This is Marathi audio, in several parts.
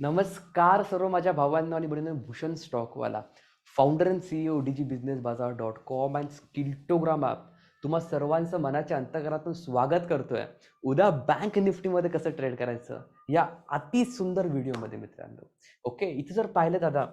नमस्कार सर्व माझ्या भावांना आणि बहिणींना Bhushan Stockwala founder and CEO D G business Bazaar dot com and Skiltogram app तुम्हा सर्वांचं मनाच्या अंतकरातून स्वागत करतोय. उद्या बँक निफ्टीमध्ये कसं ट्रेड करायचं? या अति सुंदर व्हिडिओमध्ये मित्रांनो. ओके इथे जर पाहिलं दादा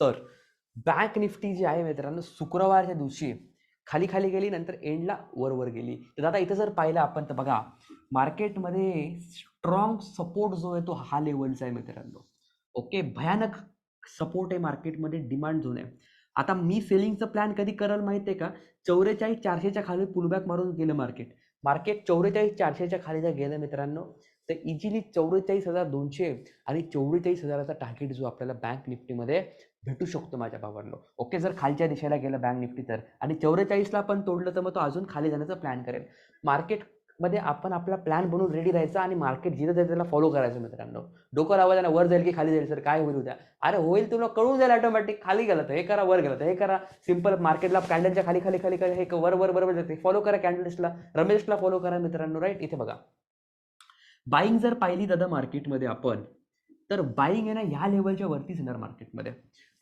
तर बँक निफ्टी जी आहे मित्रांनो शुक्रवारच्या दिवशी खाली खाली गेली नंतर एंडला वर वर गेली. तर दादा इथं जर पाहिलं आपण तर बघा मार्केटमध्ये स्ट्रॉंग सपोर्ट जो आहे तो हा लेवलचा आहे मित्रांनो. ओके भयानक सपोर्ट आहे मार्केटमध्ये डिमांड झोन आहे. आता मी सेलिंगचं प्लॅन कधी कराल माहिती आहे का? चौवेचाळीस चारशेच्या खाली पुलबॅक मारून गेलं मार्केट मार्केट चौवेचाळीस चारशेच्या खाली जर गेलं मित्रांनो तर इझिली चौवेचाळीस हजार दोनशे आणि चौवेचाळीस हजाराचा टार्गेट जो आपल्याला बँक निफ्टीमध्ये भेटू शकतो माझ्या भावांनो. ओके जर खालच्या दिशेला गेलं बँक निफ्टी तर. आणि चौवेचाळीसला पण तोडलं तर मग तो अजून खाली जाण्याचा प्लॅन करेल. मार्केटमध्ये आपण आपला प्लॅन बनवून रेडी राहायचा आणि मार्केट जिथं जाईल त्याला फॉलो करायचं मित्रांनो. डोकं लावायचं ना वर जाईल की खाली जाईल सर काय होईल उद्या? अरे होईल तुला कळून जाईल ऑटोमॅटिक खाली गेलं तर हे करा वर गेलं तर हे करा. सिंपल मार्केटला कॅन्डलच्या खाली खाली खाली खाली हे वर वर बरोबर जाते. फॉलो करा कॅन्डलिस्टला रमेशला फॉलो करा मित्रांनो राईट इथे बघा. बाईंग जर पाहिली दादा मार्केटमध्ये आपण तर बाईंग आहे ना ह्या लेवलच्या वरतीच येणार मार्केटमध्ये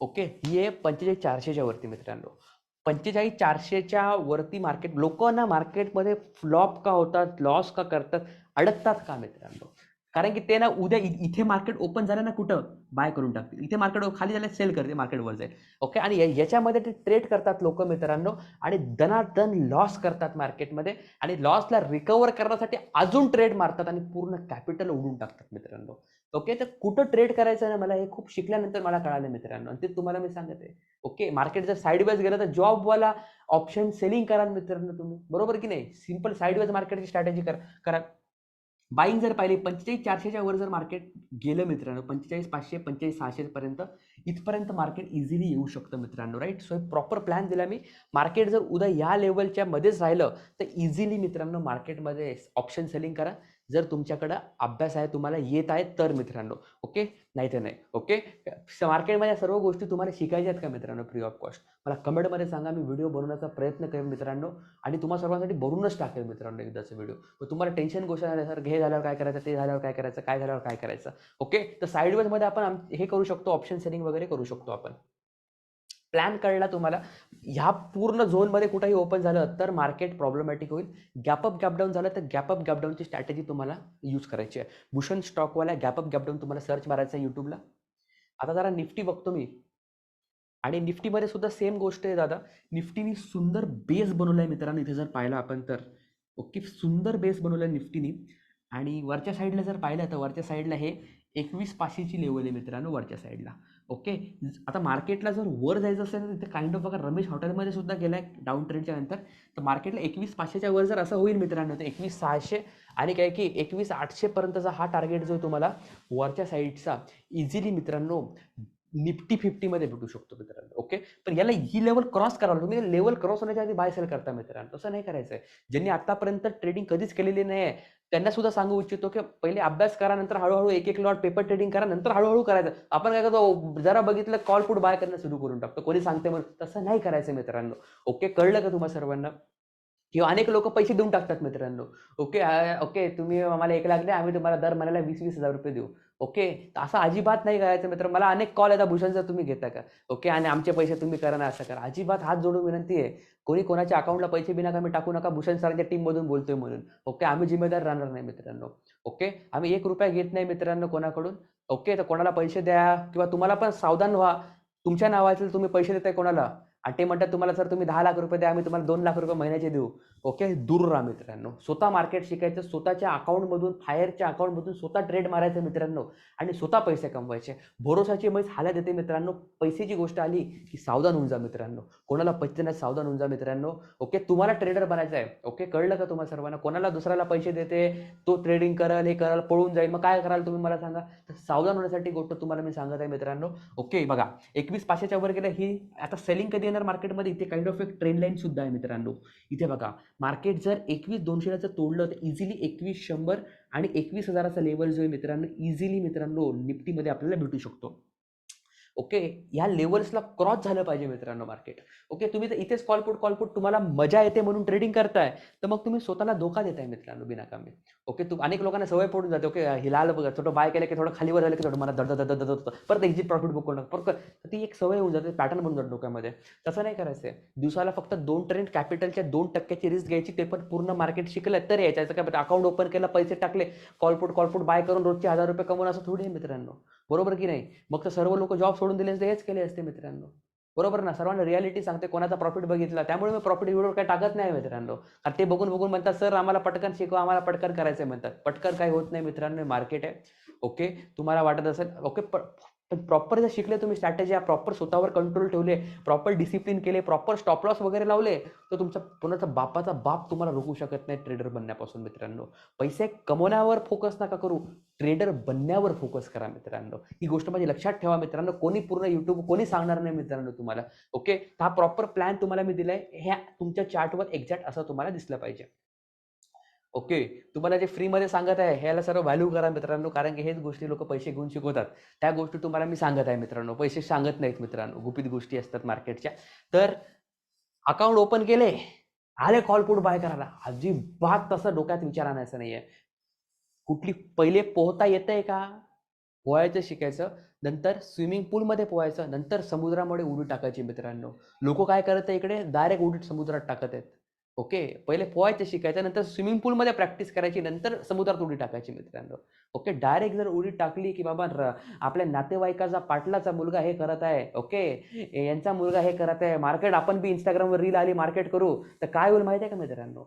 ओके ही आहे पंचेचाळीस चारशेच्या वरती मित्रांनो. पंचेचाळीस चारशेच्या वरती मार्केट लोकांना मार्केटमध्ये फ्लॉप का होतात लॉस का करतात अडकतात का मित्रांनो? कारण की ते ना उद्या इ- इथे मार्केट ओपन झालं ना कुठं? बाय करून टाकतील. इथे मार्केट खाली झालं सेल करते मार्केटवर जाईल. ओके आणि या- याच्यामध्ये ते ट्रेड करतात लोक मित्रांनो आणि दनादन लॉस करतात मार्केटमध्ये आणि लॉसला रिकवर करण्यासाठी अजून ट्रेड मारतात आणि पूर्ण कॅपिटल उडून टाकतात मित्रांनो. ओके तर कुठं ट्रेड करायचं ना मला हे खूप शिकल्यानंतर मला कळालं मित्रांनो. आणि ते तुम्हाला मी सांगत. आहे ओके मार्केट जर साईडवाईज गेलं तर जॉबवाला ऑप्शन सेलिंग करा मित्रांनो तुम्ही. बरोबर की नाही? सिंपल साईडवेज मार्केटची स्ट्रॅटेजी कर करा. बाईंग जर पाहिली पंचेचाळीस चारशेच्या वर जर मार्केट गेलं मित्रांनो पंचेचाळीस पाचशे पंचेचाळीस सहाशेपर्यंत इथपर्यंत मार्केट इझिली येऊ शकतं मित्रांनो राईट सो एक प्रॉपर प्लॅन दिला मी. मार्केट जर उद्या या लेवलच्या मध्येच राहिलं तर इझिली मित्रांनो मार्केटमध्ये ऑप्शन सेलिंग करा. जर तुमच्याकडं अभ्यास आहे तुम्हाला येत आहे तर मित्रांनो ओके? नाही तर नाही ओके? मार्केटमध्ये सर्व गोष्टी तुम्हाला शिकायच्या आहेत का मित्रांनो फ्री ऑफ कॉस्ट मला कमेंटमध्ये सांगा मी व्हिडिओ बनवण्याचा प्रयत्न करेन मित्रांनो. आणि तुम्हाला सर्वांसाठी भरूनच टाकेल मित्रांनो एकदाचा व्हिडिओ. मग तुम्हाला टेन्शन गोष्ट नाही सर हे झाल्यावर काय करायचं ते झाल्यावर काय करायचं काय झाल्यावर काय करायचं ओके? तर साईडवेजमध्ये आपण हे करू शकतो ऑप्शन सेलिंग वगैरे करू शकतो आपण. प्लॅन कळला तुम्हाला? ह्या पूर्ण झोनमध्ये कुठंही ओपन झालं तर मार्केट प्रॉब्लेमॅटिक होईल. गॅपअप गॅपडाऊन झालं तर गॅपअप गॅपडाऊनची स्ट्रॅटेजी तुम्हाला यूज करायची आहे. भूषण स्टॉकवाल्या गॅपअप गॅपडाऊन तुम्हाला सर्च मारायचं आहे यूट्यूबला आता जरा निफ्टी बघतो मी. आणि निफ्टीमध्ये सुद्धा सेम गोष्ट आहे दादा. निफ्टीनी सुंदर बेस बनवला आहे मित्रांनो इथे जर पाहिलं आपण तर. ओके सुंदर बेस बनवला आहे निफ्टीनी. आणि वरच्या साईडला जर पाहिलं तर वरच्या साईडला हे एकवीस पाचशेची लेवल आहे मित्रांनो वरच्या साईडला ओके? आता मार्केटला जर वर जायचं असेल तर तिथे काइंड ऑफ बघा रमेश हॉटेलमध्ये सुद्धा गेला आहे डाऊन ट्रेडच्या नंतर. तर मार्केटला एकवीस पाचशेच्या वर जर असं होईल मित्रांनो तर एकवीस सहाशे आणि काय की एकवीस आठशेपर्यंतचा हा टार्गेट जो तुम्हाला वरच्या साईडचा इझिली मित्रांनो निफ्टी फिफ्टीमध्ये भेटू शकतो मित्रांनो ओके? पण याला ही लेवल क्रॉस करावं तुम्ही लेवल क्रॉस होण्याच्या आधी बाय सेल करता मित्रांनो. तसं नाही करायचं आहे ज्यांनी आतापर्यंत ट्रेडिंग कधीच केलेली नाही आहे त्यांना सुद्धा सांगू इच्छितो की पहिले अभ्यास करा नंतर हळूहळू एक एक लॉट पेपर ट्रेडिंग करा नंतर हळूहळू करायचं. आपण काय करतो जरा बघितलं कॉल पुट बाय करणं सुरू करून टाकतो. कोणी सांगते म्हणून. तसं नाही करायचं मित्रांनो. ओके कळलं का तुम्हाला सर्वांना? किंवा अनेक लोक पैसे देऊन टाकतात मित्रांनो. ओके ओके तुम्ही आम्हाला एक लागले आम्ही तुम्हाला दर महिन्याला वीस वीस हजार रुपये देऊ. ओके? तर असं अजिबात नाही करायचं मित्र. मला अनेक कॉल येतात भूषणचा तुम्ही घेता का? ओके? आणि आमचे पैसे तुम्ही करा ना असं करा. अजिबात हात जोडून विनंती आहे. कोणी कोणाच्या अकाउंटला पैसे बिना कमी टाकू नका भूषण सरांच्या टीममधून बोलतोय म्हणून. ओके? आम्ही जिम्मेदार राहणार नाही मित्रांनो. ओके? आम्ही एक रुपया घेत नाही मित्रांनो कोणाकडून. ओके? तर कोणाला पैसे द्या किंवा तुम्हाला पण सावधान व्हा. तुमच्या नावाचे तुम्ही पैसे देताय कोणाला? आणि ते म्हणतात तुम्हाला सर तुम्ही दहा लाख रुपये द्या आम्ही तुम्हाला दोन लाख रुपये महिन्याचे देऊ. ओके? दूर राहा मित्रांनो. स्वतः मार्केट शिकायचं स्वतःच्या अकाउंटमधून फायरच्या अकाउंटमधून स्वतः ट्रेड मारायचं मित्रांनो. आणि स्वतः पैसे कमवायचे. भरोसाची मैस हालत येते मित्रांनो. पैसेची गोष्ट आली की सावधान होऊन जा मित्रांनो. कोणाला पैसे नाही सावधान होऊन जा मित्रांनो. ओके? तुम्हाला ट्रेडर बनायचं आहे. ओके? कळलं का तुम्हाला सर्वांना? कोणाला दुसऱ्याला पैसे देते तो ट्रेडिंग करल हे कराल पळून जाईल. मग काय कराल तुम्ही मला सांगा? तर सावधान होण्यासाठी गोष्ट तुम्हाला मी सांगत आहे मित्रांनो. ओके? बघा एकवीस पाचशेच्या वर गेलं ही आता सेलिंग कधी येणार मार्केटमध्ये इथे काइंड ऑफ एक ट्रेंड लाईन सुद्धा आहे मित्रांनो. इथे बघा मार्केट जर एकवीस दोनशेला जर तोडलं तर इझिली एकवीस शंभर आणि एकवीस हजाराचा लेवल जो आहे मित्रांनो इझिली मित्रांनो निफ्टीमध्ये आपल्याला भेटू शकतो. ओके ह्या लेवल्सला क्रॉस झालं पाहिजे मित्रांनो मार्केट ओके तुम्ही तर इथेच कॉलपुट कॉलपुट तुम्हाला मजा येते म्हणून ट्रेडिंग करताय. तर मग तुम्ही स्वतःला धोका देताय मित्रांनो बिनाकामी. ओके तू अनेक लोकांना सवय पडून जाते. ओके हिलाल बघा थोडं बाय केलं की थोडं खालीवर झालं की थोडं मला दड धड होतं परत एक्झिट प्रॉफिट बुक करणं परत ती एक सवय होऊन जाते पॅटर्न बनून जातो डोक्यामध्ये. तसं नाही करायचं दिवसाला फक्त दोन ट्रेंड कॅपिटलच्या दोन टक्क्याची रिस्क घ्यायची ते पण पूर्ण मार्केट शिकलं तर यायचं. काय? अकाउंट ओपन केलं पैसे टाकले कॉलपुट कॉलपुट बाय करून रोजचे हजार रुपये कमवून असं थोडी आहे मित्रांनो. बरोबर की नाही? मग तर सर्व लोक जॉब सोडून दिले असते हेच केले असते मित्रांनो. बरोबर ना? सर्वांना रियालिटी सांगते कोणाचा प्रॉफिट बघितला त्यामुळे मी प्रॉफिट व्हिडिओ काय टाकत नाही मित्रांनो. कारण ते बघून बघून म्हणतात सर आम्हाला पटकन शिकवा आम्हाला पटकन करायचं आहे म्हणतात. पटकन काही होत नाही मित्रांनो मार्केट आहे. ओके तुम्हाला वाटत असेल ओके पण प्रॉपर जर शिकले तुम्ही स्ट्रॅटेजी प्रॉपर स्वतःवर कंट्रोल ठेवले प्रॉपर डिसिप्लिन केले प्रॉपर स्टॉप लॉस वगैरे लावले तर तुमचा कोणाचा बापाचा बाप तुम्हाला रोखू शकत नाही ट्रेडर बनण्यापासून मित्रांनो. पैसे कमवण्यावर फोकस नका करू. ट्रेडर बनण्यावर फोकस करा मित्रांनो. ही गोष्ट माझी लक्षात ठेवा मित्रांनो. कोणी पूर्ण युट्यूब कोणी सांगणार नाही मित्रांनो तुम्हाला. ओके हा प्रॉपर प्लॅन तुम्हाला मी दिलाय. ह्या तुमच्या चार्टवर एक्झॅक्ट असं तुम्हाला दिसलं पाहिजे. ओके. तुम्हाला जे फ्रीमध्ये सांगत आहे ह्याला सर्व व्हॅल्यू करा मित्रांनो कारण की हेच गोष्टी लोक पैसे घेऊन शिकवतात. त्या गोष्टी तुम्हाला मी सांगत आहे मित्रांनो. पैसे सांगत नाहीत मित्रांनो. गुपित गोष्टी असतात मार्केटच्या तर अकाउंट ओपन केले आले कॉल पुट बाय करायला. अजिबात तसं डोक्यात विचार आणायचं नाहीये. कुठली पहिले पोहता येतंय का? पोहायचं शिकायचं. नंतर स्विमिंग पूलमध्ये पोहायचं. नंतर समुद्रामध्ये उडी टाकायची मित्रांनो. लोक काय करत आहे इकडे? डायरेक्ट उडी समुद्रात टाकत आहेत. ओके पहिले पोहायचं शिकायचं नंतर स्विमिंग पूलमध्ये प्रॅक्टिस करायची नंतर समुद्रात उडी टाकायची मित्रांनो. ओके डायरेक्ट जर उडी टाकली की बाबा आपल्या नातेवाईकाचा पाटलाचा मुलगा हे करत आहे ओके यांचा मुलगा हे करत आहे मार्केट आपण बी इंस्टाग्रामवर रील आली मार्केट करू तर काय होईल माहिती आहे का मित्रांनो?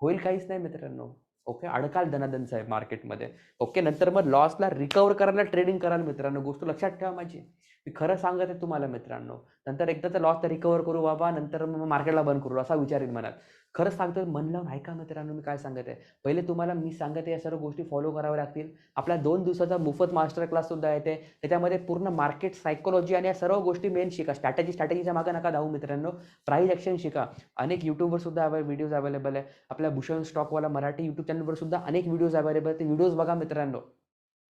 होईल काहीच नाही मित्रांनो. ओके अडकाल धनादन साहेब मार्केटमध्ये. ओके नंतर मग लॉसला रिकवर करायला ट्रेडिंग कराल मित्रांनो गोष्ट लक्षात ठेवा माझी. मी खरं सांगत आहे तुम्हाला मित्रांनो नंतर एकदा तर लॉस तर रिकवर करू बाबा नंतर मग मार्केटला बंद करू असा विचार येईल मनात. खरं सांगतो मन लावून ऐका मित्रांनो मी काय सांगत आहे? पहिले तुम्हाला मी सांगत आहे या सर्व गोष्टी फॉलो कराव्या लागतील. आपल्या दोन दिवसाचा मुफत मास्टर क्लास सुद्धा येते. त्याच्यामध्ये पूर्ण मार्केट सायकोलॉजी आणि या सर्व गोष्टी मेन शिका. स्ट्रॅटेजी स्ट्रॅटेजीच्या मागे नका धावू मित्रांनो. प्राईज ॲक्शन शिका. अनेक यूट्यूबवर सुद्धा व्हिडिओज अवेलेबल आहे. आपल्या भूषण स्टॉकवाला मराठी यूट्यूब चॅनलवर सुद्धा अनेक व्हिडिओज अवेलेबल ते व्हिडिओज बघा मित्रांनो.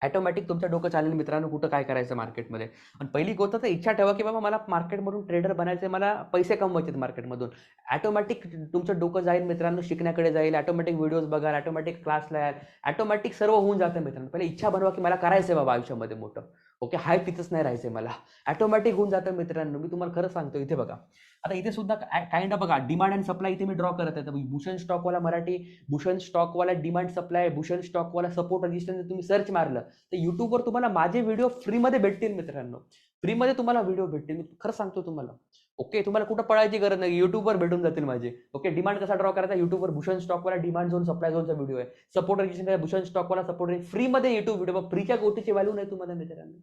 ॲटोमॅटिक तुमचं डोकं चालेल मित्रांनो कुठं काय करायचं मार्केटमध्ये आणि पहिली गोष्ट तर इच्छा ठेवा की बाबा मला मार्केटमधून ट्रेडर बनायचे मला पैसे कमवायचे मार्केटमधून ॲटोमॅटिक तुमचं डोकं जाईल मित्रांनो शिकण्याकडे जाईल ॲटोमॅटिक व्हिडिओज बघाल ॲटोमॅटिक क्लासला याल ॲटोमॅटिक सर्व होऊन जातं मित्रांनो. पहिले इच्छा बनवा की मला करायचं आहे बाबा आयुष्यामध्ये मोठं. ओके हाय तिथंच नाही राहायचं मला. ॲटोमॅटिक होऊन जातं मित्रांनो. मी तुम्हाला खरं सांगतो इथे बघा. आता इथे सुद्धा काइंड ऑफ बघा डिमांड अँड सप्लाय इथे मी ड्रॉ करत आहे. Bhushan Stockwala Marathi Bhushan Stockwala demand supply Bhushan Stockwala support resistance तुम्ही सर्च मारलं तर युट्यूबवर तुम्हाला माझे व्हिडिओ फ्रीमध्ये भेटतील मित्रांनो. फ्रीमध्ये तुम्हाला व्हिडिओ भेटतील. मी खरं सांगतो तुम्हाला. ओके तुम्हाला कुठं पळायची गरज नाही. युट्यूबवर भेटून जातील माझे. ओके डिमांड कसा ड्रॉ करायचा? युट्यूबवर Bhushan Stockwala demand zone supply झोनचा video आहे. Support register Bhushan Stockwala support फ्रीमध्ये युट्यूब व्हिडिओ फ्रीच्या गोष्टीची व्हॅल्यू नाही तुम्हाला मित्रांनो.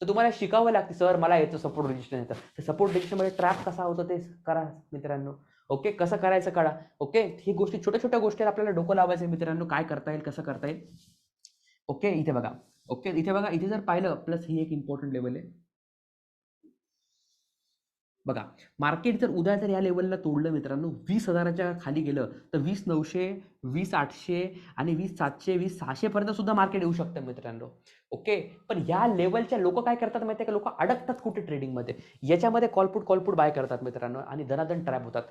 तर तुम्हाला शिकावं लागते सर मला येतं सपोर्ट रजिस्टर येतं तर सपोर्ट रजिस्टरमध्ये ट्रॅप कसा होतो ते करा मित्रांनो. ओके कसं करायचं कळा. ओके ही गोष्टी छोट्या छोट्या गोष्टी आपल्याला डोकं लावायचं मित्रांनो. काय करता येईल कसं करता येईल? ओके इथे बघा. ओके इथे बघा इथे जर पाहिलं प्लस ही एक इम्पॉर्टंट लेवल आहे. बघा मार्केट जर उद्या जर या लेवलला तोडलं मित्रांनो वीस हजाराच्या खाली गेलं तर वीस नऊशे वीस आठशे आणि वीस सातशे वीस सहाशेपर्यंत सुद्धा मार्केट येऊ शकतं मित्रांनो. ओके पण या लेवलच्या लोक काय करतात माहिती आहे का? लोक अडकतात कुठे ट्रेडिंगमध्ये याच्यामध्ये कॉलपुट कॉलपुट बाय करतात मित्रांनो आणि धनाधन ट्रॅप होतात.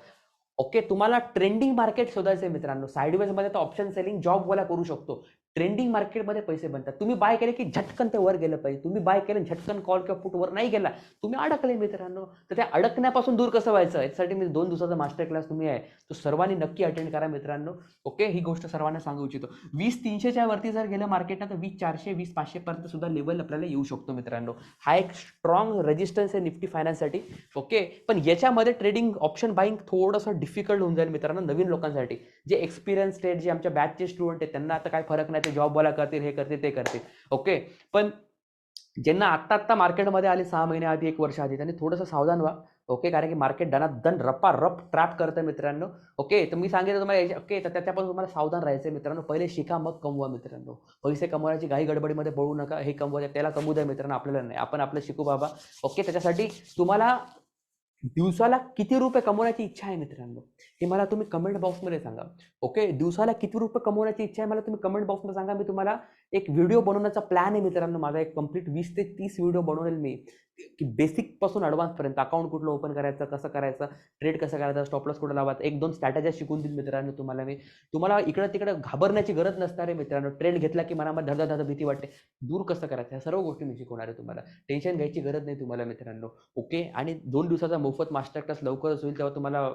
ओके तुम्हाला ट्रेंडिंग मार्केट शोधायचं आहे मित्रांनो साईडवेजमध्ये तर ऑप्शन सेलिंग जॉबवाला करू शकतो. ट्रेंडिंग मार्केटमध्ये पैसे बनतात. तुम्ही बाय केले की झटकन ते वर गेलं पाहिजे. तुम्ही बाय केलं झटकन कॉल किंवा पुट वर नाही गेला तुम्ही अडकले मित्रांनो. तर त्या अडकण्यापासून दूर कसं व्हायचं? याच्यासाठी मी दोन दिवसाचा मास्टर क्लास तुम्ही आहे. तो सर्वांनी नक्की अटेंड करा मित्रांनो. ओके ही गोष्ट सर्वांना सांगू इच्छितो. वीस तीनशेच्या वरती जर गेलं मार्केटनं तर वीस चारशे वीस पाचशेपर्यंत सुद्धा लेवल आपल्याला येऊ शकतो मित्रांनो. हा एक स्ट्रॉंग रेजिस्टन्स आहे निफ्टी फायनान्ससाठी ओके पण याच्यामध्ये ट्रेडिंग ऑप्शन बाईंग थोडंसं डिफिकल्ट होऊन जाईल मित्रांनो नवीन लोकांसाठी. जे एक्सपिरियन्स स्टेट जे आमच्या बॅचचे स्टुडंट आहेत त्यांना आता काय फरक नाही. ते जॉबवाला करतील हे करतील ते करतील ओके पण ज्यांना आत्ता आत्ता मार्केटमध्ये आले सहा महिने आधी एक वर्ष आधी त्यांनी थोडंसं सावधान व्हा. ओके कारण की मार्केट दन रप्पा रप ट्रॅप करतं मित्रांनो. ओके तर मी सांगितलं तुम्हाला ओके तर त्याच्यापासून तुम्हाला सावधान राहायचं मित्रांनो. पहिले शिका मग कमवा मित्रांनो. पैसे कमवायची घाई गडबडीमध्ये पळू नका हे कमवा त्याला कमवू द्या मित्रांनो. आपल्याला नाही. आपण आपलं शिकू बाबा. ओके त्याच्यासाठी तुम्हाला दिवसाला किती रुपये कमवण्याची इच्छा आहे मित्रांनो हे मला तुम्ही कमेंट बॉक्समध्ये सांगा. ओके दिवसाला किती रुपये कमवण्याची इच्छा आहे मला तुम्ही कमेंट बॉक्समध्ये सांगा. मी तुम्हाला एक व्हिडिओ बनवण्याचा प्लॅन आहे मित्रांनो. माझा एक कंप्लीट वीस ते तीस व्हिडिओ बनवलेल मी. की बेसिकपासून ॲडव्हान्सपर्यंत अकाउंट कुठलं ओपन करायचं कसं करायचं ट्रेड कसं करायचं स्टॉपलॉस कुठं लावायचं एक दोन स्ट्रॅटेजी शिकून देईल मित्रांनो तुम्हाला मी. तुम्हाला इकडं तिकडं घाबरण्याची गरज नसणार आहे मित्रांनो. ट्रेड घेतला की मनामध्ये धडधा धड भीती वाटते. दूर कसं करायचं? ह्या सर्व गोष्टी मी शिकवणार आहे तुम्हाला. टेन्शन घ्यायची गरज नाही तुम्हाला मित्रांनो. ओके आणि दोन दिवसाचा मोफत मास्टर क्लास लवकरच होईल तेव्हा तुम्हाला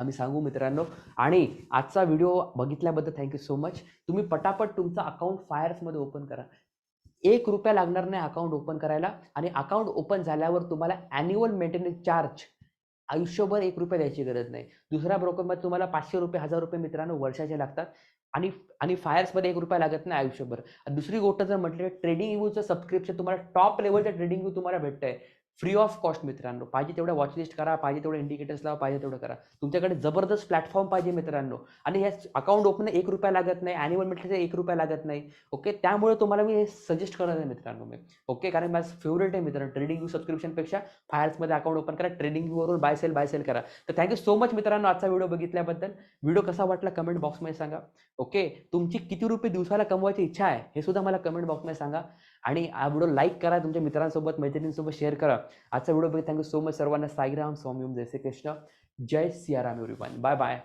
आम्ही सांगू मित्रांनो. आणि आजचा व्हिडिओ बघितल्याबद्दल थँक्यू सो मच तुम्ही पटापट तुमचा अकाउंट फायर्समध्ये ओपन करा. एक रुपया लागणार नाही अकाउंट ओपन करायला. आणि अकाउंट ओपन झाल्यावर तुम्हाला ॲन्युअल मेंटेनन्स चार्ज आयुष्यभर एक रुपया द्यायची गरज नाही. दुसऱ्या ब्रोकरमध्ये तुम्हाला पाचशे रुपये हजार रुपये मित्रांनो वर्षाचे लागतात. आणि आणि फायर्समध्ये एक रुपया लागत नाही आयुष्यभर. दुसरी गोष्ट जर म्हटलं ट्रेडिंग व्ह्यूचं सबस्क्रिप्शन तुम्हाला टॉप लेवलचं ट्रेडिंग व्ह्यू तुम्हाला भेटतंय. फ्री ऑफ कॉस्ट मित्रांनो. पाहिजे तेवढ्या वॉचलिस्ट करा पाहिजे तेवढं इंडिकेटर्स लावा पाहिजे तेवढं करा. तुमच्याकडे जबरदस्त प्लॅटफॉर्म पाहिजे मित्रांनो. आणि हे अकाउंट ओपन एक रुपया लागत नाही. ॲन्युअल म्हटलं एक रुपया लागत नाही. ओके त्यामुळे तुम्हाला मी हे सजेस्ट करत आहे मित्रांनो मी. ओके कारण माझं फेवरेट आहे मित्रांनो ट्रेडिंग व्यू सबस्क्रिप्शनपेक्षा फायर्समध्ये अकाउंट ओपन करा ट्रेडिंग व्ह्यूवरून बाय सेल बाय सेल करा. तर थँक्यू सो मच मित्रांनो आजचा व्हिडिओ बघितल्याबद्दल. व्हिडिओ कसा वाटला कमेंट बॉक्समध्ये सांगा. ओके तुमची किती रुपये दिवसाला कमवायची इच्छा आहे हे सुद्धा मला कमेंट बॉक्समध्ये सांगा. आणि हा व्हिडिओ लाईक करा तुमच्या मित्रांसोबत मैत्रिणींसोबत शेअर करा. आजचा व्हिडिओ बघितला थँक्यू सो मच सर्वांना. साईराम स्वामी ओम जय श्री कृष्ण. जय सियाराम एव्हरीवन बाय बाय